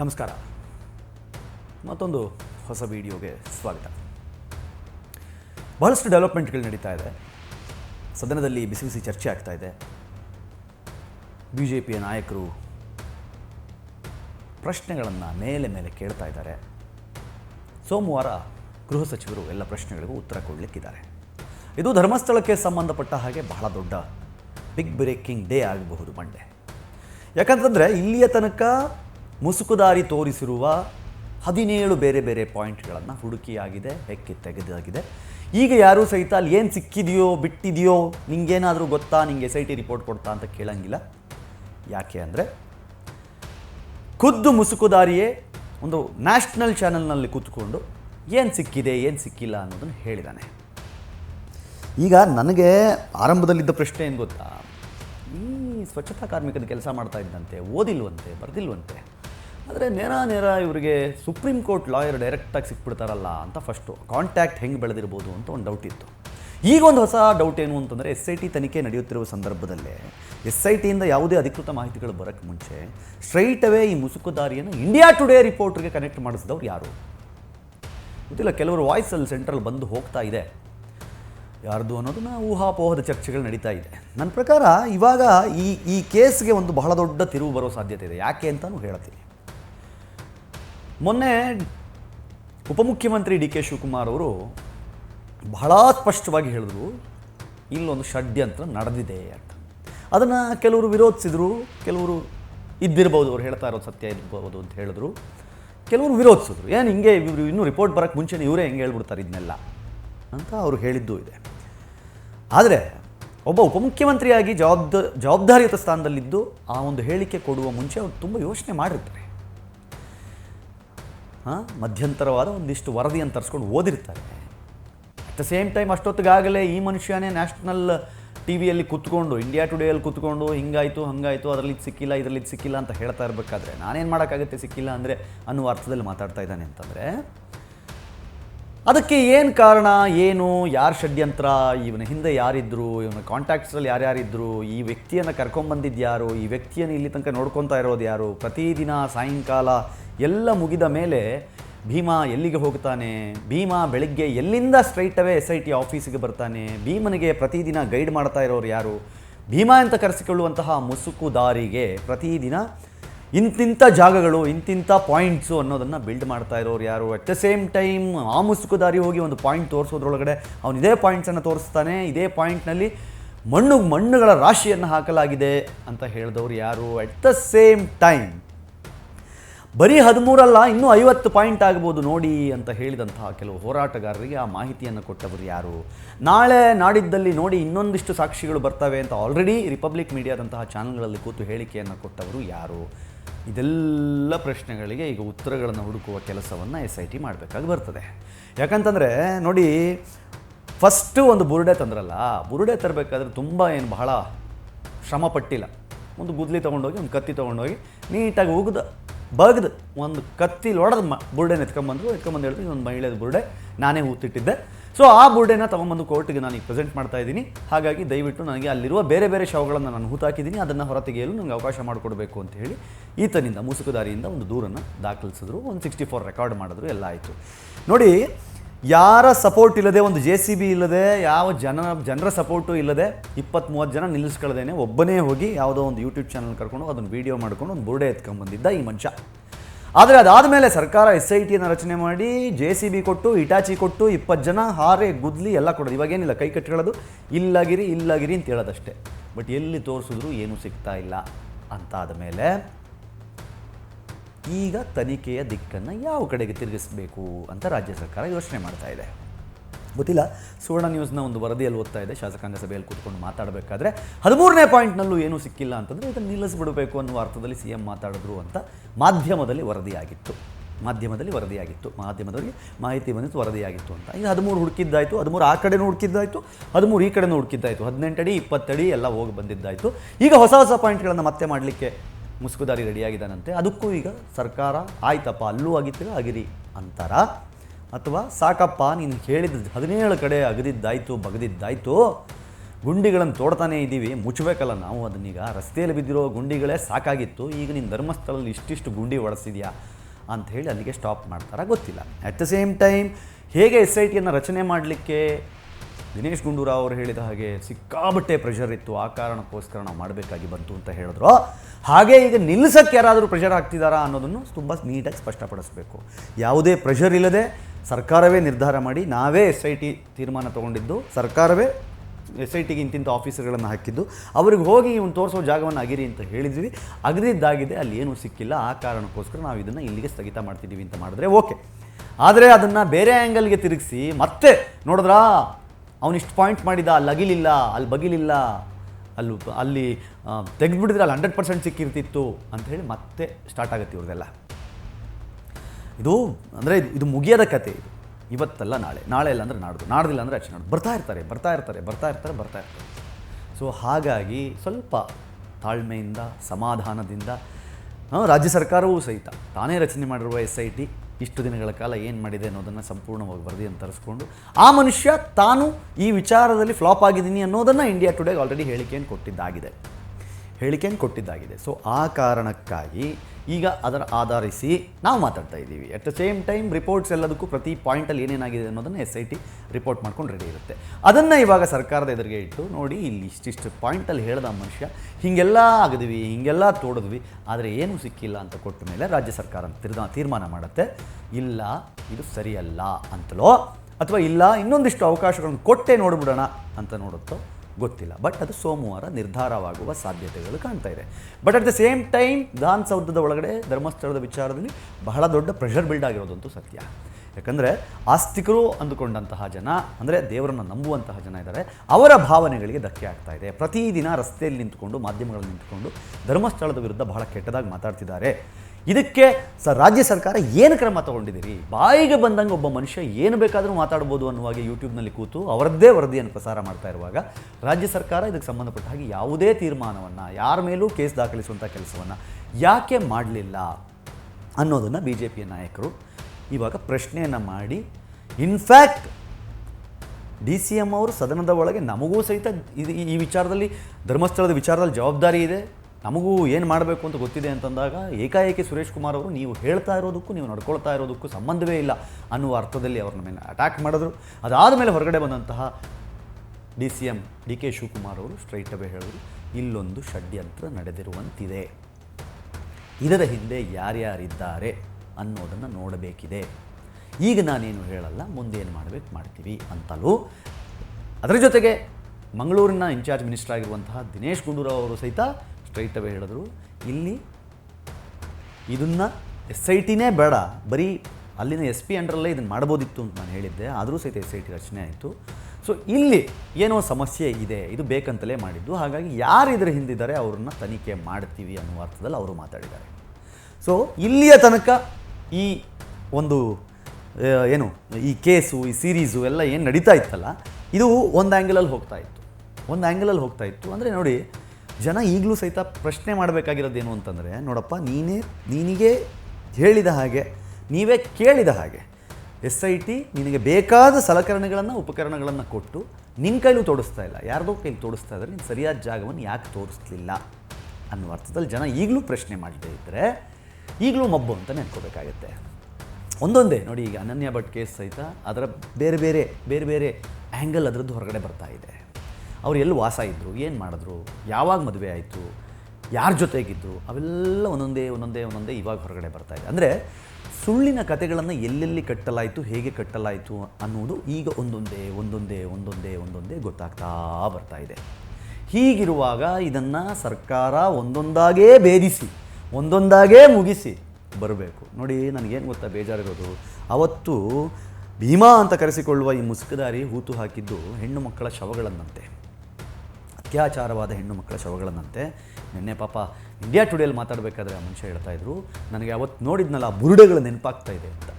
ನಮಸ್ಕಾರ. ಮತ್ತೊಂದು ಹೊಸ ವಿಡಿಯೋಗೆ ಸ್ವಾಗತ. ಬಹಳಷ್ಟು ಡೆವಲಪ್ಮೆಂಟ್ಗಳು ನಡೀತಾ ಇದೆ. ಸದನದಲ್ಲಿ ಬಿಸಿ ಬಿಸಿ ಚರ್ಚೆ ಆಗ್ತಾ ಇದೆ. ಬಿ ಜೆ ಪಿಯ ನಾಯಕರು ಪ್ರಶ್ನೆಗಳನ್ನು ಮೇಲೆ ಮೇಲೆ ಕೇಳ್ತಾ ಇದ್ದಾರೆ. ಸೋಮವಾರ ಗೃಹ ಸಚಿವರು ಎಲ್ಲ ಪ್ರಶ್ನೆಗಳಿಗೂ ಉತ್ತರ ಕೊಡಲಿಕ್ಕಿದ್ದಾರೆ. ಇದು ಧರ್ಮಸ್ಥಳಕ್ಕೆ ಸಂಬಂಧಪಟ್ಟ ಹಾಗೆ ಬಹಳ ದೊಡ್ಡ ಬಿಗ್ ಬ್ರೇಕಿಂಗ್ ಡೇ ಆಗಬಹುದು ಮಂಡೆ. ಯಾಕಂತಂದರೆ ಇಲ್ಲಿಯ ತನಕ ಮುಸುಕುದಾರಿ ತೋರಿಸಿರುವ ಹದಿನೇಳು ಬೇರೆ ಬೇರೆ ಪಾಯಿಂಟ್ಗಳನ್ನು ಹುಡುಕಿಯಾಗಿದೆ ಹೆಕ್ಕಿ ತೆಗೆದಾಗಿದೆ. ಈಗ ಯಾರೂ ಸಹಿತ ಅಲ್ಲಿ ಏನು ಸಿಕ್ಕಿದೆಯೋ, ಬಿಟ್ಟಿದೆಯೋ, ನಿಂಗೇನಾದರೂ ಗೊತ್ತಾ, ನಿಂಗೆ ಎಸ್ ಐ ಟಿ ರಿಪೋರ್ಟ್ ಕೊಡ್ತಾ ಅಂತ ಕೇಳಂಗಿಲ್ಲ. ಯಾಕೆ ಅಂದರೆ ಖುದ್ದು ಮುಸುಕುದಾರಿಯೇ ಒಂದು ನ್ಯಾಷನಲ್ ಚಾನೆಲ್ನಲ್ಲಿ ಕೂತ್ಕೊಂಡು ಏನು ಸಿಕ್ಕಿದೆ, ಏನು ಸಿಕ್ಕಿಲ್ಲ ಅನ್ನೋದನ್ನು ಹೇಳಿದ್ದಾನೆ ಈಗ ನನಗೆ ಆರಂಭದಲ್ಲಿದ್ದ ಪ್ರಶ್ನೆ ಏನು ಗೊತ್ತಾ? ಈ ಸ್ವಚ್ಛತಾ ಕಾರ್ಮಿಕದ ಕೆಲಸ ಮಾಡ್ತಾ ಇದ್ದಂತೆ, ಓದಿಲ್ವಂತೆ, ಬರ್ದಿಲ್ವಂತೆ. ಆದರೆ ನೇರ ನೇರ ಇವರಿಗೆ ಸುಪ್ರೀಂ ಕೋರ್ಟ್ ಲಾಯರ್ ಡೈರೆಕ್ಟಾಗಿ ಸಿಕ್ಬಿಡ್ತಾರಲ್ಲ ಅಂತ ಫಸ್ಟು ಕಾಂಟ್ಯಾಕ್ಟ್ ಹೆಂಗೆ ಬೆಳೆದಿರ್ಬೋದು ಅಂತ ಒಂದು ಡೌಟ್ ಇತ್ತು. ಈಗ ಒಂದು ಹೊಸ ಡೌಟ್ ಏನು ಅಂತಂದರೆ ಎಸ್ ಐ ಟಿ ತನಿಖೆ ನಡೆಯುತ್ತಿರುವ ಸಂದರ್ಭದಲ್ಲೇ ಎಸ್ ಐ ಟಿಯಿಂದ ಯಾವುದೇ ಅಧಿಕೃತ ಮಾಹಿತಿಗಳು ಬರೋಕ್ಕೆ ಮುಂಚೆ ಸ್ಟ್ರೈಟ್ ಅವೇ ಈ ಮುಸುಕುದಾರಿಯನ್ನು ಇಂಡಿಯಾ ಟುಡೇ ರಿಪೋರ್ಟ್ರಿಗೆ ಕನೆಕ್ಟ್ ಮಾಡಿಸಿದವ್ರು ಯಾರು? ಗೊತ್ತಿಲ್ಲ, ಕೆಲವರು ವಾಯ್ಸಲ್ಲಿ ಸೆಂಟ್ರಲ್ ಬಂದು ಹೋಗ್ತಾ ಇದೆ. ಯಾರ್ದು ಅನ್ನೋದನ್ನ ಊಹಾಪೋಹದ ಚರ್ಚೆಗಳು ನಡೀತಾ ಇದೆ. ನನ್ನ ಪ್ರಕಾರ ಇವಾಗ ಈ ಈ ಕೇಸ್ಗೆ ಒಂದು ಬಹಳ ದೊಡ್ಡ ತಿರುವು ಬರೋ ಸಾಧ್ಯತೆ ಇದೆ. ಯಾಕೆ ಅಂತಲೂ ಹೇಳ್ತೀನಿ ಮೊನ್ನೆ ಉಪಮುಖ್ಯಮಂತ್ರಿ ಡಿ ಕೆ ಶಿವಕುಮಾರ್ ಅವರು ಬಹಳ ಸ್ಪಷ್ಟವಾಗಿ ಹೇಳಿದ್ರು, ಇಲ್ಲೊಂದು ಷಡ್ಯಂತ್ರ ನಡೆದಿದೆ ಅಂತ. ಅದನ್ನು ಕೆಲವರು ವಿರೋಧಿಸಿದರು, ಕೆಲವರು ಇದ್ದಿರ್ಬೋದು, ಅವ್ರು ಹೇಳ್ತಾ ಇರೋದು ಸತ್ಯ ಇರ್ಬೋದು ಅಂತ ಹೇಳಿದ್ರು. ಕೆಲವರು ವಿರೋಧಿಸಿದ್ರು. ಏನು ಹಿಂಗೆ ಇವರು ಇನ್ನೂ ರಿಪೋರ್ಟ್ ಬರೋಕ್ಕೆ ಮುಂಚೆ ಇವರೇ ಹೆಂಗೆ ಹೇಳ್ಬಿಡ್ತಾರೆ ಇದನ್ನೆಲ್ಲ ಅಂತ ಅವರು ಹೇಳಿದ್ದು ಇದೆ. ಆದರೆ ಒಬ್ಬ ಉಪಮುಖ್ಯಮಂತ್ರಿಯಾಗಿ ಜವಾಬ್ದ, ಜವಾಬ್ದಾರಿಯುತ ಸ್ಥಾನದಲ್ಲಿದ್ದು ಆ ಒಂದು ಹೇಳಿಕೆ ಕೊಡುವ ಮುಂಚೆ ಅವ್ರು ತುಂಬ ಯೋಚನೆ ಮಾಡಿರ್ತಾರೆ. ಮಧ್ಯಂತರವಾದ ಒಂದಿಷ್ಟು ವರದಿಯನ್ನು ತರಿಸ್ಕೊಂಡು ಓದಿರ್ತಾರೆ. ಅಟ್ ದ ಸೇಮ್ ಟೈಮ್ ಅಷ್ಟೊತ್ತಿಗಾಗಲೇ ಈ ಮನುಷ್ಯನೇ ನ್ಯಾಷನಲ್ ಟಿ ವಿಯಲ್ಲಿ ಕೂತ್ಕೊಂಡು ಇಂಡಿಯಾ ಟುಡೇಯಲ್ಲಿ ಕೂತ್ಕೊಂಡು, ಹಿಂಗಾಯಿತು, ಹಂಗಾಯಿತು, ಅದರಲ್ಲಿ ಸಿಕ್ಕಿಲ್ಲ, ಇದರಲ್ಲಿ ಇದು ಸಿಕ್ಕಿಲ್ಲ ಅಂತ ಹೇಳ್ತಾ ಇರಬೇಕಾದ್ರೆ ನಾನೇನು ಮಾಡೋಕ್ಕಾಗುತ್ತೆ ಸಿಕ್ಕಿಲ್ಲ ಅಂದರೆ ಅನ್ನುವ ಅರ್ಥದಲ್ಲಿ ಮಾತಾಡ್ತಾ ಇದ್ದಾನೆ ಅಂತಂದರೆ, ಅದಕ್ಕೆ ಏನು ಕಾರಣ, ಏನು, ಯಾರು ಷಡ್ಯಂತ್ರ, ಇವನ ಹಿಂದೆ ಯಾರಿದ್ದರು ಇವನ ಕಾಂಟ್ಯಾಕ್ಟ್ಸಲ್ಲಿ ಯಾರ್ಯಾರಿದ್ದರು ಈ ವ್ಯಕ್ತಿಯನ್ನು ಕರ್ಕೊಂಬಂದಿದ್ದು ಯಾರು, ಈ ವ್ಯಕ್ತಿಯನ್ನು ಇಲ್ಲಿ ತನಕ ನೋಡ್ಕೊತಾ ಇರೋದು ಯಾರು, ಪ್ರತಿದಿನ ಸಾಯಂಕಾಲ ಎಲ್ಲ ಮುಗಿದ ಮೇಲೆ ಭೀಮಾ ಎಲ್ಲಿಗೆ ಹೋಗ್ತಾನೆ? ಭೀಮಾ ಬೆಳಿಗ್ಗೆ ಎಲ್ಲಿಂದ straight away S I T ಆಫೀಸಿಗೆ ಬರ್ತಾನೆ? ಭೀಮನಿಗೆ ಪ್ರತಿದಿನ ಗೈಡ್ ಮಾಡ್ತಾ ಇರೋರು ಯಾರು? ಭೀಮಾ ಅಂತ ಕರೆಸಿಕೊಳ್ಳುವಂತಹ ಮುಸುಕುದಾರಿಗೆ ಪ್ರತಿದಿನ ಇಂತಿಂಥ ಜಾಗಗಳು ಇಂತಿಂಥ ಪಾಯಿಂಟ್ಸು ಅನ್ನೋದನ್ನು ಬಿಲ್ಡ್ ಮಾಡ್ತಾ ಇರೋರು ಯಾರು? ಅಟ್ ದ ಸೇಮ್ ಟೈಮ್ ಆ ಮುಸುಕುದಾರಿ ಹೋಗಿ ಒಂದು ಪಾಯಿಂಟ್ ತೋರಿಸೋದ್ರೊಳಗಡೆ ಅವನು ಇದೇ ಪಾಯಿಂಟ್ಸನ್ನು ತೋರಿಸ್ತಾನೆ. ಇದೇ ಪಾಯಿಂಟ್ನಲ್ಲಿ ಮಣ್ಣು ಮಣ್ಣುಗಳ ರಾಶಿಯನ್ನು ಹಾಕಲಾಗಿದೆ ಅಂತ ಹೇಳಿದವರು ಯಾರು? ಅಟ್ ದ ಸೇಮ್ ಟೈಮ್ ಬರೀ ಹದಿಮೂರಲ್ಲ, ಇನ್ನೂ ಐವತ್ತು ಪಾಯಿಂಟ್ ಆಗ್ಬೋದು ನೋಡಿ ಅಂತ ಹೇಳಿದಂತಹ ಕೆಲವು ಹೋರಾಟಗಾರರಿಗೆ ಆ ಮಾಹಿತಿಯನ್ನು ಕೊಟ್ಟವರು ಯಾರು? ನಾಳೆ ನಾಡಿದ್ದಲ್ಲಿ ನೋಡಿ ಇನ್ನೊಂದಿಷ್ಟು ಸಾಕ್ಷಿಗಳು ಬರ್ತವೆ ಅಂತ ಆಲ್ರೆಡಿ ರಿಪಬ್ಲಿಕ್ ಮೀಡಿಯಾದಂತಹ ಚಾನಲ್ಗಳಲ್ಲಿ ಕೂತು ಹೇಳಿಕೆಯನ್ನು ಕೊಟ್ಟವರು ಯಾರು? ಇದೆಲ್ಲ ಪ್ರಶ್ನೆಗಳಿಗೆ ಈಗ ಉತ್ತರಗಳನ್ನು ಹುಡುಕುವ ಕೆಲಸವನ್ನು ಎಸ್ ಐ ಟಿ ಮಾಡಬೇಕಾಗಿ ಬರ್ತದೆ. ಯಾಕಂತಂದರೆ ನೋಡಿ ಫಸ್ಟು ಒಂದು ಬುರುಡೆ ತಂದ್ರಲ್ಲ, ಬುರುಡೆ ತರಬೇಕಾದ್ರೆ ತುಂಬ ಏನು ಬಹಳ ಶ್ರಮಪಟ್ಟಿಲ್ಲ ಒಂದು ಗುದ್ಲಿ ತೊಗೊಂಡೋಗಿ, ಒಂದು ಕತ್ತಿ ತೊಗೊಂಡೋಗಿ ನೀಟಾಗಿ ಉಗಿದು ಬಗ್ದು ಒಂದು ಕತ್ತಿ ಹೊಡೆದು ಮ ಬುರ್ಡೆನ ಎತ್ಕೊಂಬಂದ್ರು, ಎತ್ಕೊಂಬಂದು ಹೇಳಿದ್ರು ಒಂದು ಮಹಿಳೆಯ ಬುರ್ಡೆ, ನಾನೇ ಹೂತಿಟ್ಟಿದ್ದೆ. ಸೊ ಆ ಬುರ್ಡೆನ ತೊಗೊಂಬಂದು ಕೋರ್ಟಿಗೆ ನಾನು ಈಗ ಪ್ರೆಸೆಂಟ್ ಮಾಡ್ತಾ ಇದ್ದೀನಿ. ಹಾಗಾಗಿ ದಯವಿಟ್ಟು ನನಗೆ ಅಲ್ಲಿರುವ ಬೇರೆ ಬೇರೆ ಶವಗಳನ್ನು ನಾನು ಹೂತಾಕಿದ್ದೀನಿ, ಅದನ್ನು ಹೊರತೆಗೆಯಲು ನನಗೆ ಅವಕಾಶ ಮಾಡಿಕೊಡ್ಬೇಕು ಅಂತ ಹೇಳಿ ಈತನಿಂದ ಮುಸುಕುದಾರಿಯಿಂದ ಒಂದು ದೂರನ್ನು ದಾಖಲಿಸಿದ್ರು. ಒಂದು ಸಿಕ್ಸ್ಟಿ ಫೋರ್ ರೆಕಾರ್ಡ್ ಮಾಡಿದ್ರು, ಎಲ್ಲ ಆಯಿತು. ನೋಡಿ ಯಾರ ಸಪೋರ್ಟ್ ಇಲ್ಲದೆ, ಒಂದು ಜೆ ಸಿ ಬಿ ಇಲ್ಲದೆ, ಯಾವ ಜನ, ಜನರ ಸಪೋರ್ಟು ಇಲ್ಲದೆ ಇಪ್ಪತ್ತು ಮೂವತ್ತು ಜನ ನಿಲ್ಲಿಸ್ಕೊಳ್ಳದೇನೆ ಒಬ್ಬನೇ ಹೋಗಿ ಯಾವುದೋ ಒಂದು ಯೂಟ್ಯೂಬ್ ಚಾನಲ್ ಕರ್ಕೊಂಡು ಅದನ್ನು ವೀಡಿಯೋ ಮಾಡ್ಕೊಂಡು ಒಂದು ಬುರುಡೆ ಎತ್ಕೊಂಡ್ಬಂದಿದ್ದ ಈ ಮನುಷ್ಯ ಆದರೆ ಅದಾದಮೇಲೆ ಸರ್ಕಾರ ಎಸ್ ಐ ಟಿಯನ್ನು ರಚನೆ ಮಾಡಿ ಜೆ ಸಿ ಬಿ ಕೊಟ್ಟು ಇಟಾಚಿ ಕೊಟ್ಟು ಇಪ್ಪತ್ತು ಜನ ಹಾರೆ, ಗುದ್ಲಿ ಎಲ್ಲ ಕೊಡೋದು. ಇವಾಗೇನಿಲ್ಲ ಕೈ ಕಟ್ಕೊಳ್ಳೋದು ಇಲ್ಲಾಗಿರಿ ಇಲ್ಲಾಗಿರಿ ಅಂತ ಹೇಳೋದಷ್ಟೇ. ಬಟ್ ಎಲ್ಲಿ ತೋರಿಸಿದ್ರು ಏನೂ ಸಿಗ್ತಾ ಇಲ್ಲ. ಅಂತಾದ ಆದಮೇಲೆ ಈಗ ತನಿಖೆಯ ದಿಕ್ಕನ್ನು ಯಾವ ಕಡೆಗೆ ತಿರುಗಿಸಬೇಕು ಅಂತ ರಾಜ್ಯ ಸರ್ಕಾರ ಯೋಚನೆ ಮಾಡ್ತಾ ಇದೆ. ಗೊತ್ತಿಲ್ಲ, ಸುವರ್ಣ ನ್ಯೂಸ್ನ ಒಂದು ವರದಿಯಲ್ಲಿ ಓದ್ತಾ ಇದೆ, ಶಾಸಕಾಂಗ ಸಭೆಯಲ್ಲಿ ಕೂತ್ಕೊಂಡು ಮಾತಾಡಬೇಕಾದ್ರೆ ಹದಿಮೂರನೇ ಪಾಯಿಂಟ್ನಲ್ಲೂ ಏನೂ ಸಿಕ್ಕಿಲ್ಲ ಅಂತಂದರೆ ಇದನ್ನು ನಿಲ್ಲಿಸಿಬಿಡಬೇಕು ಅನ್ನುವ ಅರ್ಥದಲ್ಲಿ ಸಿ ಎಂ ಮಾತಾಡಿದ್ರು ಅಂತ ಮಾಧ್ಯಮದಲ್ಲಿ ವರದಿಯಾಗಿತ್ತು. ಮಾಧ್ಯಮದಲ್ಲಿ ವರದಿಯಾಗಿತ್ತು. ಮಾಧ್ಯಮದವರಿಗೆ ಮಾಹಿತಿ ಬಂದಿತ್ತು, ವರದಿಯಾಗಿತ್ತು ಅಂತ. ಈಗ ಹದಿಮೂರು ಹುಡುಕಿದ್ದಾಯಿತು, ಹದಿಮೂರು ಆ ಕಡೆನೂ ಹುಡುಕಿದ್ದಾಯಿತು, ಹದಿಮೂರು ಈ ಕಡೆನೂ ಹುಡುಕಿದ್ದಾಯಿತು. ಹದಿನೆಂಟಡಿ, ಇಪ್ಪತ್ತಡಿ ಎಲ್ಲ ಹೋಗಿ ಬಂದಿದ್ದಾಯಿತು. ಈಗ ಹೊಸ ಹೊಸ ಪಾಯಿಂಟ್ಗಳನ್ನು ಮತ್ತೆ ಮಾಡಲಿಕ್ಕೆ ಮುಸುಕುದಾರಿ ರೆಡಿಯಾಗಿದ್ದಾನಂತೆ. ಅದಕ್ಕೂ ಈಗ ಸರ್ಕಾರ, ಆಯ್ತಪ್ಪ, ಅಲ್ಲೂ ಆಗಿತ್ತು ಅಗಿರಿ ಅಂತಾರ. ಅಥವಾ, ಸಾಕಪ್ಪ, ನೀನು ಹೇಳಿದ ಹದಿನೇಳು ಕಡೆ ಅಗದಿದ್ದಾಯ್ತು, ಬಗದಿದ್ದಾಯ್ತು. ಗುಂಡಿಗಳನ್ನು ತೋಡ್ತಾನೇ ಇದ್ದೀವಿ, ಮುಚ್ಚಬೇಕಲ್ಲ ನಾವು ಅದನ್ನೀಗ. ರಸ್ತೆಯಲ್ಲಿ ಬಿದ್ದಿರೋ ಗುಂಡಿಗಳೇ ಸಾಕಾಗಿತ್ತು. ಈಗ ನೀನು ಧರ್ಮಸ್ಥಳದಲ್ಲಿ ಇಷ್ಟಿಷ್ಟು ಗುಂಡಿ ಹೊಡೆಸಿದ್ಯಾ ಅಂತ ಹೇಳಿ ಅಲ್ಲಿಗೆ ಸ್ಟಾಪ್ ಮಾಡ್ತಾರಾ ಗೊತ್ತಿಲ್ಲ. ಅಟ್ ದ ಸೇಮ್ ಟೈಮ್ ಹೇಗೆ ಎಸ್ ಐ ಟಿಯನ್ನು ರಚನೆ ಮಾಡಲಿಕ್ಕೆ ದಿನೇಶ್ ಗುಂಡೂರಾವ್ ಅವರು ಹೇಳಿದ ಹಾಗೆ ಸಿಕ್ಕಾಬಟ್ಟೆ ಪ್ರೆಷರ್ ಇತ್ತು. ಆ ಕಾರಣಕ್ಕೋಸ್ಕರ ನಾವು ಮಾಡಬೇಕಾಗಿ ಬಂತು ಅಂತ ಹೇಳಿದ್ರು. ಹಾಗೆ ಈಗ ನಿಲ್ಲಿಸಕ್ಕೆ ಯಾರಾದರೂ ಪ್ರೆಷರ್ ಆಗ್ತಿದ್ದಾರಾ ಅನ್ನೋದನ್ನು ತುಂಬ ನೀಟಾಗಿ ಸ್ಪಷ್ಟಪಡಿಸಬೇಕು. ಯಾವುದೇ ಪ್ರೆಷರ್ ಇಲ್ಲದೆ ಸರ್ಕಾರವೇ ನಿರ್ಧಾರ ಮಾಡಿ ನಾವೇ ಎಸ್ ಐ ಟಿ ತೀರ್ಮಾನ ತೊಗೊಂಡಿದ್ದು, ಸರ್ಕಾರವೇ ಎಸ್ ಐ ಟಿಗೆ ಇಂತಿಂಥ ಆಫೀಸರ್ಗಳನ್ನು ಹಾಕಿದ್ದು, ಅವ್ರಿಗೆ ಹೋಗಿ ಇವ್ನು ತೋರಿಸೋ ಜಾಗವನ್ನು ಅಗಿರಿ ಅಂತ ಹೇಳಿದ್ವಿ. ಅಗದಿದ್ದಾಗಿದೆ ಅಲ್ಲಿ ಏನೂ ಸಿಕ್ಕಿಲ್ಲ. ಆ ಕಾರಣಕ್ಕೋಸ್ಕರ ನಾವು ಇದನ್ನು ಇಲ್ಲಿಗೆ ಸ್ಥಗಿತ ಮಾಡ್ತಿದ್ದೀವಿ ಅಂತ ಮಾಡಿದ್ರೆ ಓಕೆ ಆದರೆ ಅದನ್ನು ಬೇರೆ ಆ್ಯಂಗಲ್ಗೆ ತಿರುಗಿಸಿ ಮತ್ತೆ ನೋಡಿದ್ರಾ? ಅವನಿಷ್ಟು ಪಾಯಿಂಟ್ ಮಾಡಿದ, ಅಲ್ಲಿ ಅಗಿಲಿಲ್ಲ, ಅಲ್ಲಿ ಬಗಿಲಿಲ್ಲ, ಅಲ್ಲಿ ಅಲ್ಲಿ ತೆಗೆದುಬಿಟ್ಟಿದ್ರೆ ಅಲ್ಲಿ ಹಂಡ್ರೆಡ್ ಪರ್ಸೆಂಟ್ ಸಿಕ್ಕಿರ್ತಿತ್ತು ಅಂತ ಹೇಳಿ ಮತ್ತೆ ಸ್ಟಾರ್ಟ್ ಆಗುತ್ತೆ ಇವ್ರದೆಲ್ಲ. ಇದು ಅಂದರೆ ಇದು ಮುಗಿಯದ ಕತೆ ಇದು. ಇವತ್ತಲ್ಲ ನಾಳೆ. ನಾಳೆ ಇಲ್ಲ ಅಂದರೆ ನಾಡ್ದು. ನಾಡ್ದಿಲ್ಲ ಅಂದರೆ ಅಚ್ಚು ನಾಡ್ದು. ಬರ್ತಾ ಇರ್ತಾರೆ ಬರ್ತಾ ಇರ್ತಾರೆ ಬರ್ತಾ ಇರ್ತಾರೆ ಬರ್ತಾ ಇರ್ತಾರೆ. ಸೊ ಹಾಗಾಗಿ ಸ್ವಲ್ಪ ತಾಳ್ಮೆಯಿಂದ, ಸಮಾಧಾನದಿಂದ ರಾಜ್ಯ ಸರ್ಕಾರವೂ ಸಹಿತ, ತಾನೇ ರಚನೆ ಮಾಡಿರುವ ಎಸ್ ಐ ಟಿ ಇಷ್ಟು ದಿನಗಳ ಕಾಲ ಏನು ಮಾಡಿದೆ ಅನ್ನೋದನ್ನು ಸಂಪೂರ್ಣವಾಗಿ ವರದಿಯನ್ನು ತರಿಸ್ಕೊಂಡು, ಆ ಮನುಷ್ಯ ತಾನು ಈ ವಿಚಾರದಲ್ಲಿ ಫ್ಲಾಪ್ ಆಗಿದ್ದೀನಿ ಅನ್ನೋದನ್ನು ಇಂಡಿಯಾ ಟುಡೇಗೆ ಆಲ್ರೆಡಿ ಹೇಳಿಕೆಯನ್ನು ಕೊಟ್ಟಿದ್ದಾಗಿದೆ. ಹೇಳಿಕೆಯನ್ನು ಕೊಟ್ಟಿದ್ದಾಗಿದೆ. ಸೊ ಆ ಕಾರಣಕ್ಕಾಗಿ ಈಗ ಅದರ ಆಧರಿಸಿ ನಾವು ಮಾತಾಡ್ತಾ ಇದ್ದೀವಿ. At the same time reports ಎಲ್ಲದಕ್ಕೂ ಪ್ರತಿ ಪಾಯಿಂಟಲ್ಲಿ ಏನೇನಾಗಿದೆ ಅನ್ನೋದನ್ನು ಎಸ್ ಐ ಟಿ ರಿಪೋರ್ಟ್ ಮಾಡ್ಕೊಂಡು ರೆಡಿ ಇರುತ್ತೆ. ಅದನ್ನು ಇವಾಗ ಸರ್ಕಾರದ ಎದುರಿಗೆ ಇಟ್ಟು ನೋಡಿ, ಇಲ್ಲಿ ಇಷ್ಟಿಷ್ಟು ಪಾಯಿಂಟಲ್ಲಿ ಹೇಳಿದ ಮನುಷ್ಯ, ಹೀಗೆಲ್ಲ ಆಗಿದ್ವಿ, ಹೀಗೆಲ್ಲ ತೋಡಿದ್ವಿ, ಆದರೆ ಏನೂ ಸಿಕ್ಕಿಲ್ಲ ಅಂತ ಕೊಟ್ಟ ಮೇಲೆ ರಾಜ್ಯ ಸರ್ಕಾರ ತೀರ್ಮಾ ತೀರ್ಮಾನ ಮಾಡುತ್ತೆ. ಇಲ್ಲ, ಇದು ಸರಿಯಲ್ಲ ಅಂತಲೋ, ಅಥವಾ ಇಲ್ಲ ಇನ್ನೊಂದಿಷ್ಟು ಅವಕಾಶಗಳನ್ನು ಕೊಟ್ಟೆ ನೋಡಿಬಿಡೋಣ ಅಂತ ನೋಡುತ್ತೋ ಗೊತ್ತಿಲ್ಲ. ಬಟ್ ಅದು ಸೋಮವಾರ ನಿರ್ಧಾರವಾಗುವ ಸಾಧ್ಯತೆಗಳು ಕಾಣ್ತಾ ಇದೆ. But at the same time ವಿಧಾನಸೌಧದ ಒಳಗಡೆ ಧರ್ಮಸ್ಥಳದ ವಿಚಾರದಲ್ಲಿ ಬಹಳ ದೊಡ್ಡ ಪ್ರೆಷರ್ ಬಿಲ್ಡ್ ಆಗಿರೋದಂತೂ ಸತ್ಯ. ಯಾಕಂದರೆ ಆಸ್ತಿಕರು ಅಂದುಕೊಂಡಂತಹ ಜನ, ಅಂದರೆ ದೇವರನ್ನು ನಂಬುವಂತಹ ಜನ ಇದ್ದಾರೆ, ಅವರ ಭಾವನೆಗಳಿಗೆ ಧಕ್ಕೆ ಆಗ್ತಾ ಇದೆ. ಪ್ರತಿದಿನ ರಸ್ತೆಯಲ್ಲಿ ನಿಂತುಕೊಂಡು, ಮಾಧ್ಯಮಗಳಲ್ಲಿ ನಿಂತುಕೊಂಡು ಧರ್ಮಸ್ಥಳದ ವಿರುದ್ಧ ಬಹಳ ಕೆಟ್ಟದಾಗಿ ಮಾತಾಡ್ತಿದ್ದಾರೆ. ಇದಕ್ಕೆ ಸ ರಾಜ್ಯ ಸರ್ಕಾರ ಏನು ಕ್ರಮ ತಗೊಂಡಿದ್ದೀರಿ? ಬಾಯಿಗೆ ಬಂದಂಗೆ ಒಬ್ಬ ಮನುಷ್ಯ ಏನು ಬೇಕಾದರೂ ಮಾತಾಡ್ಬೋದು ಅನ್ನುವಾಗ ಯೂಟ್ಯೂಬ್ನಲ್ಲಿ ಕೂತು ಅವರದ್ದೇ ವರದಿಯನ್ನು ಪ್ರಸಾರ ಮಾಡ್ತಾ ಇರುವಾಗ ರಾಜ್ಯ ಸರ್ಕಾರ ಇದಕ್ಕೆ ಸಂಬಂಧಪಟ್ಟ ಹಾಗೆ ಯಾವುದೇ ತೀರ್ಮಾನವನ್ನು, ಯಾರ ಮೇಲೂ ಕೇಸ್ ದಾಖಲಿಸುವಂಥ ಕೆಲಸವನ್ನು ಯಾಕೆ ಮಾಡಲಿಲ್ಲ ಅನ್ನೋದನ್ನು ಬಿ ಜೆ ಪಿಯ ನಾಯಕರು ಇವಾಗ ಪ್ರಶ್ನೆಯನ್ನು ಮಾಡಿ ಇನ್ಫ್ಯಾಕ್ಟ್ ಡಿ ಸಿ ಎಂ ಅವರು ಸದನದ ಒಳಗೆ ನಮಗೂ ಸಹಿತ ಇದು ಈ ವಿಚಾರದಲ್ಲಿ ಧರ್ಮಸ್ಥಳದ ವಿಚಾರದಲ್ಲಿ ಜವಾಬ್ದಾರಿ ಇದೆ. ನಮಗೂ ಏನು ಮಾಡಬೇಕು ಅಂತ ಗೊತ್ತಿದೆ ಅಂತಂದಾಗ ಏಕಾಏಕಿ ಸುರೇಶ್ ಕುಮಾರ್ ಅವರು ನೀವು ಹೇಳ್ತಾ ಇರೋದಕ್ಕೂ, ನೀವು ನಡ್ಕೊಳ್ತಾ ಇರೋದಕ್ಕೂ ಸಂಬಂಧವೇ ಇಲ್ಲ ಅನ್ನುವ ಅರ್ಥದಲ್ಲಿ ಅವ್ರ ಮೇಲೆ ಅಟ್ಯಾಕ್ ಮಾಡಿದ್ರು. ಅದಾದ ಮೇಲೆ ಹೊರಗಡೆ ಬಂದಂತಹ D C M D K Shivakumar ಅವರು ಸ್ಟ್ರೈಟ್ ಅವೇ ಹೇಳಿದ್ರು, ಇಲ್ಲೊಂದು ಷಡ್ಯಂತ್ರ ನಡೆದಿರುವಂತಿದೆ. ಇದರ ಹಿಂದೆ ಯಾರ್ಯಾರಿದ್ದಾರೆ ಅನ್ನೋದನ್ನು ನೋಡಬೇಕಿದೆ. ಈಗ ನಾನೇನು ಹೇಳಲ್ಲ ಮುಂದೇನು ಮಾಡಬೇಕು ಮಾಡ್ತೀವಿ ಅಂತಲೂ. ಅದರ ಜೊತೆಗೆ ಮಂಗಳೂರಿನ ಇನ್ಚಾರ್ಜ್ ಮಿನಿಸ್ಟರ್ ಆಗಿರುವಂತಹ ದಿನೇಶ್ ಗುಂಡೂರಾವ್ ಅವರು ಸಹಿತ ಸ್ಟ್ರೈಟ್ ಹೇಳಿದ್ರು. ಇಲ್ಲಿ ಇದನ್ನು ಎಸ್ ಐ ಟಿನೇ ಬೇಡ. ಬರೀ ಅಲ್ಲಿನ ಎಸ್ ಪಿ ಅಂಡ್ರಲ್ಲೇ ಇದನ್ನು ಮಾಡ್ಬೋದಿತ್ತು ಅಂತ ನಾನು ಹೇಳಿದ್ದೆ. ಆದರೂ ಸಹಿತ ಎಸ್ ಐ ಟಿ ರಚನೆ ಆಯಿತು. ಸೊ ಇಲ್ಲಿ ಏನೋ ಸಮಸ್ಯೆ ಇದೆ. ಇದು ಬೇಕಂತಲೇ ಮಾಡಿದ್ದು. ಹಾಗಾಗಿ ಯಾರು ಇದರ ಹಿಂದಿದ್ದಾರೆ ಅವ್ರನ್ನ ತನಿಖೆ ಮಾಡ್ತೀವಿ ಅನ್ನುವ ಅರ್ಥದಲ್ಲಿ ಅವರು ಮಾತಾಡಿದ್ದಾರೆ. ಸೊ ಇಲ್ಲಿಯ ತನಕ ಈ ಒಂದು ಏನು, ಈ ಕೇಸು, ಈ ಸೀರೀಸು ಎಲ್ಲ ಏನು ನಡೀತಾ ಇತ್ತಲ್ಲ, ಇದು ಒಂದು ಆ್ಯಂಗಲಲ್ಲಿ ಹೋಗ್ತಾ ಇತ್ತು. ಒಂದು ಆ್ಯಂಗಲಲ್ಲಿ ಹೋಗ್ತಾ ಇತ್ತು. ಅಂದರೆ ನೋಡಿ ಜನ ಈಗಲೂ ಸಹಿತ ಪ್ರಶ್ನೆ ಮಾಡಬೇಕಾಗಿರೋದೇನು ಅಂತಂದರೆ, ನೋಡಪ್ಪ, ನೀನೇ, ನೀನಿಗೆ ಹೇಳಿದ ಹಾಗೆ, ನೀವೇ ಕೇಳಿದ ಹಾಗೆ, ಎಸ್ ಐ ಟಿ ನಿನಗೆ ಬೇಕಾದ ಸಲಕರಣೆಗಳನ್ನು, ಉಪಕರಣಗಳನ್ನು ಕೊಟ್ಟು ನಿನ್ನ ಕೈಲೂ ತೋಡಿಸ್ತಾ ಇಲ್ಲ. ಯಾರ್ದೋ ಕೈಲಿ ತೋಡಿಸ್ತಾ ಇದ್ದರೆ, ನೀನು ಸರಿಯಾದ ಜಾಗವನ್ನು ಯಾಕೆ ತೋರಿಸ್ಲಿಲ್ಲ ಅನ್ನೋ ಅರ್ಥದಲ್ಲಿ ಜನ ಈಗಲೂ ಪ್ರಶ್ನೆ ಮಾಡದೇ ಇದ್ದರೆ ಈಗಲೂ ಮಬ್ಬು ಅಂತ ನೆನ್ಕೋಬೇಕಾಗತ್ತೆ. ಒಂದೊಂದೇ, ನೋಡಿ ಈಗ ಅನನ್ಯ ಭಟ್ ಕೇಸ್ ಸಹಿತ ಅದರ ಬೇರೆ ಬೇರೆ ಬೇರೆ ಬೇರೆ ಆ್ಯಂಗಲ್ ಅದರದ್ದು ಹೊರಗಡೆ ಬರ್ತಾ ಇದೆ. ಅವ್ರು ಎಲ್ಲಿ ವಾಸ ಇದ್ದರು ಏನು ಮಾಡಿದ್ರು, ಯಾವಾಗ ಮದುವೆ ಆಯಿತು, ಯಾರ ಜೊತೆಗಿದ್ರು, ಅವೆಲ್ಲ ಒಂದೊಂದೇ ಒಂದೊಂದೇ ಒಂದೊಂದೇ ಇವಾಗ ಹೊರಗಡೆ ಬರ್ತಾ ಇದೆ. ಅಂದರೆ ಸುಳ್ಳಿನ ಕತೆಗಳನ್ನು ಎಲ್ಲೆಲ್ಲಿ ಕಟ್ಟಲಾಯಿತು, ಹೇಗೆ ಕಟ್ಟಲಾಯಿತು ಅನ್ನೋದು ಈಗ ಒಂದೊಂದೇ ಒಂದೊಂದೇ ಒಂದೊಂದೇ ಒಂದೊಂದೇ ಗೊತ್ತಾಗ್ತಾ ಬರ್ತಾ ಇದೆ. ಹೀಗಿರುವಾಗ ಇದನ್ನು ಸರ್ಕಾರ ಒಂದೊಂದಾಗೇ ಭೇದಿಸಿ, ಒಂದೊಂದಾಗೇ ಮುಗಿಸಿ ಬರಬೇಕು. ನೋಡಿ, ನನಗೇನು ಗೊತ್ತಾ ಬೇಜಾರಿರೋದು? ಅವತ್ತು ಭೀಮಾ ಅಂತ ಕರೆಸಿಕೊಳ್ಳುವ ಈ ಮುಸುಕುದಾರಿ ಹೂತು ಹಾಕಿದ್ದು ಹೆಣ್ಣು ಮಕ್ಕಳ ಶವಗಳನ್ನಂತೆ. ಅತ್ಯಾಚಾರವಾದ ಹೆಣ್ಣು ಮಕ್ಕಳ ಶವಗಳನ್ನಂತೆ. ನಿನ್ನೆ ಪಾಪ ಇಂಡಿಯಾ ಟುಡೇಲಿ ಮಾತಾಡಬೇಕಾದ್ರೆ ಆ ಮನುಷ್ಯ ಹೇಳ್ತಾ ಇದ್ರು, ನನಗೆ ಅವತ್ತು ನೋಡಿದ್ನಲ್ಲ, ಆ ಬುರುಡೆಗಳು ನೆನಪಾಗ್ತಾ ಇದೆ ಅಂತ.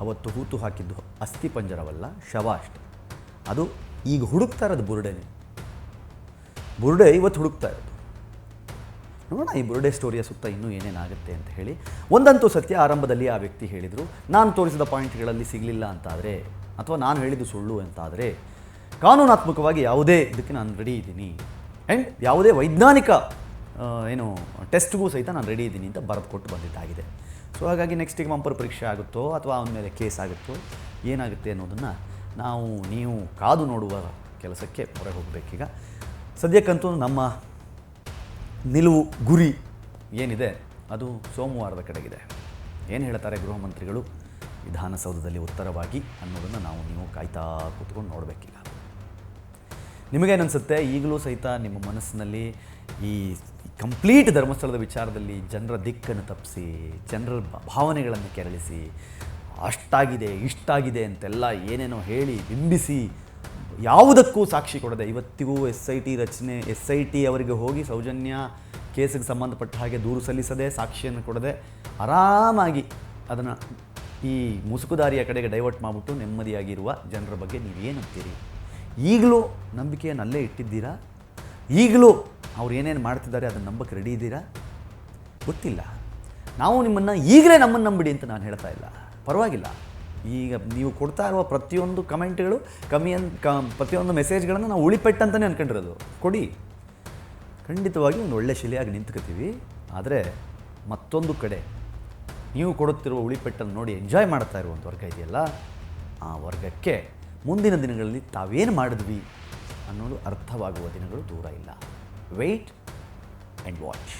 ಅವತ್ತು ಹೂತು ಹಾಕಿದ್ದು ಅಸ್ಥಿ ಪಂಜರವಲ್ಲ, ಶವ ಅಷ್ಟೆ. ಅದು ಈಗ ಹುಡುಕ್ತಾ ಇರೋದು ಬುರುಡೆನೇ. ಬುರುಡೆ ಇವತ್ತು ಹುಡುಕ್ತಾ ಇರೋದು. ನೋಡೋಣ ಈ ಬುರುಡೆ ಸ್ಟೋರಿಯ ಸುತ್ತ ಇನ್ನೂ ಏನೇನಾಗುತ್ತೆ ಅಂತ ಹೇಳಿ. ಒಂದಂತೂ ಸತ್ಯ, ಆರಂಭದಲ್ಲಿ ಆ ವ್ಯಕ್ತಿ ಹೇಳಿದರು, ನಾನು ತೋರಿಸಿದ ಪಾಯಿಂಟ್ಗಳಲ್ಲಿ ಸಿಗಲಿಲ್ಲ ಅಂತಾದರೆ, ಅಥವಾ ನಾನು ಹೇಳಿದ್ದು ಸುಳ್ಳು ಅಂತಾದರೆ ಕಾನೂನಾತ್ಮಕವಾಗಿ ಯಾವುದೇ ಇದಕ್ಕೆ ನಾನು ರೆಡಿ ಇದ್ದೀನಿ. ಆ್ಯಂಡ್ ಯಾವುದೇ ವೈಜ್ಞಾನಿಕ ಏನು ಟೆಸ್ಟ್ಗೂ ಸಹಿತ ನಾನು ರೆಡಿ ಇದ್ದೀನಿ ಅಂತ ಬರೆದು ಕೊಟ್ಟು ಬಂದಿದ್ದಾಗಿದೆ. ಸೊ ಹಾಗಾಗಿ ನೆಕ್ಸ್ಟಿಗೆ ಮಂಪರ್ ಪರೀಕ್ಷೆ ಆಗುತ್ತೋ ಅಥವಾ ಅವನ ಮೇಲೆ ಕೇಸ್ ಆಗುತ್ತೋ ಏನಾಗುತ್ತೆ ಅನ್ನೋದನ್ನು ನಾವು, ನೀವು ಕಾದು ನೋಡುವ ಕೆಲಸಕ್ಕೆ ಹೊರಗೆ ಹೋಗಬೇಕೀಗ. ಸದ್ಯಕ್ಕಂತೂ ನಮ್ಮ ನಿಲುವು ಗುರಿ ಏನಿದೆ, ಅದು ಸೋಮವಾರದ ಕಡೆಗಿದೆ. ಏನು ಹೇಳ್ತಾರೆ ಗೃಹ ಮಂತ್ರಿಗಳು? ವಿಧಾನಸೌಧದಲ್ಲಿ ಉತ್ತರವಾಗಿ ಅನ್ನೋದನ್ನು ನಾವು, ನೀವು ಕಾಯ್ತಾ ಕೂತ್ಕೊಂಡು ನೋಡಬೇಕೀಗ. ನಿಮಗೇನನ್ಸುತ್ತೆ? ಈಗಲೂ ಸಹಿತ ನಿಮ್ಮ ಮನಸ್ಸಿನಲ್ಲಿ ಈ ಕಂಪ್ಲೀಟ್ ಧರ್ಮಸ್ಥಳದ ವಿಚಾರದಲ್ಲಿ ಜನರ ದಿಕ್ಕನ್ನು ತಪ್ಪಿಸಿ, ಜನರ ಭಾವನೆಗಳನ್ನು ಕೆರಳಿಸಿ, ಅಷ್ಟಾಗಿದೆ, ಇಷ್ಟಾಗಿದೆ ಅಂತೆಲ್ಲ ಏನೇನೋ ಹೇಳಿ ಬಿಂಬಿಸಿ ಯಾವುದಕ್ಕೂ ಸಾಕ್ಷಿ ಕೊಡದೆ ಇವತ್ತಿಗೂ ಎಸ್ ಐ ಟಿ ರಚನೆ, ಎಸ್ ಐ ಟಿ ಅವರಿಗೆ ಹೋಗಿ ಸೌಜನ್ಯ ಕೇಸಿಗೆ ಸಂಬಂಧಪಟ್ಟ ಹಾಗೆ ದೂರು ಸಲ್ಲಿಸದೆ ಸಾಕ್ಷಿಯನ್ನು ಕೊಡದೆ ಆರಾಮಾಗಿ ಅದನ್ನು ಈ ಮುಸುಕುದಾರಿಯ ಕಡೆಗೆ ಡೈವರ್ಟ್ ಮಾಡಿಬಿಟ್ಟು ನೆಮ್ಮದಿಯಾಗಿರುವ ಜನರ ಬಗ್ಗೆ ನೀವೇನಂತೀರಿ? ಈಗಲೂ ನಂಬಿಕೆಯನ್ನು ಅಲ್ಲೇ ಇಟ್ಟಿದ್ದೀರಾ? ಈಗಲೂ ಅವ್ರು ಏನೇನು ಮಾಡ್ತಿದ್ದಾರೆ ಅದನ್ನು ನಂಬಕ್ಕೆ ರೆಡಿ ಇದ್ದೀರಾ? ಗೊತ್ತಿಲ್ಲ. ನಾವು ನಿಮ್ಮನ್ನು ಈಗಲೇ ನಮ್ಮನ್ನು ನಂಬಿಡಿ ಅಂತ ನಾನು ಹೇಳ್ತಾ ಇಲ್ಲ. ಪರವಾಗಿಲ್ಲ. ಈಗ ನೀವು ಕೊಡ್ತಾ ಇರುವ ಪ್ರತಿಯೊಂದು ಕಮೆಂಟ್ಗಳು, ಕಮ್ಮಿ ಅನ್, ಕ, ಪ್ರತಿಯೊಂದು ಮೆಸೇಜ್ಗಳನ್ನು ನಾವು ಉಳಿಪೆಟ್ಟಂತಲೇ ಅನ್ಕೊಂಡಿರೋದು. ಕೊಡಿ. ಖಂಡಿತವಾಗಿ ಒಂದು ಒಳ್ಳೆ ಶಿಲೆಯಾಗಿ ನಿಂತ್ಕೋತೀವಿ. ಆದರೆ ಮತ್ತೊಂದು ಕಡೆ ನೀವು ಕೊಡುತ್ತಿರುವ ಉಳಿಪೆಟ್ಟನ್ನು ನೋಡಿ ಎಂಜಾಯ್ ಮಾಡ್ತಾ ಇರುವಂಥ ವರ್ಗ ಇದೆಯಲ್ಲ? ಆ ವರ್ಗಕ್ಕೆ ಮುಂದಿನ ದಿನಗಳಲ್ಲಿ ತಾವೇನು ಮಾಡಿದ್ವಿ ಅನ್ನೋದು ಅರ್ಥವಾಗುವ ದಿನಗಳು ದೂರ ಇಲ್ಲ. Weight and watch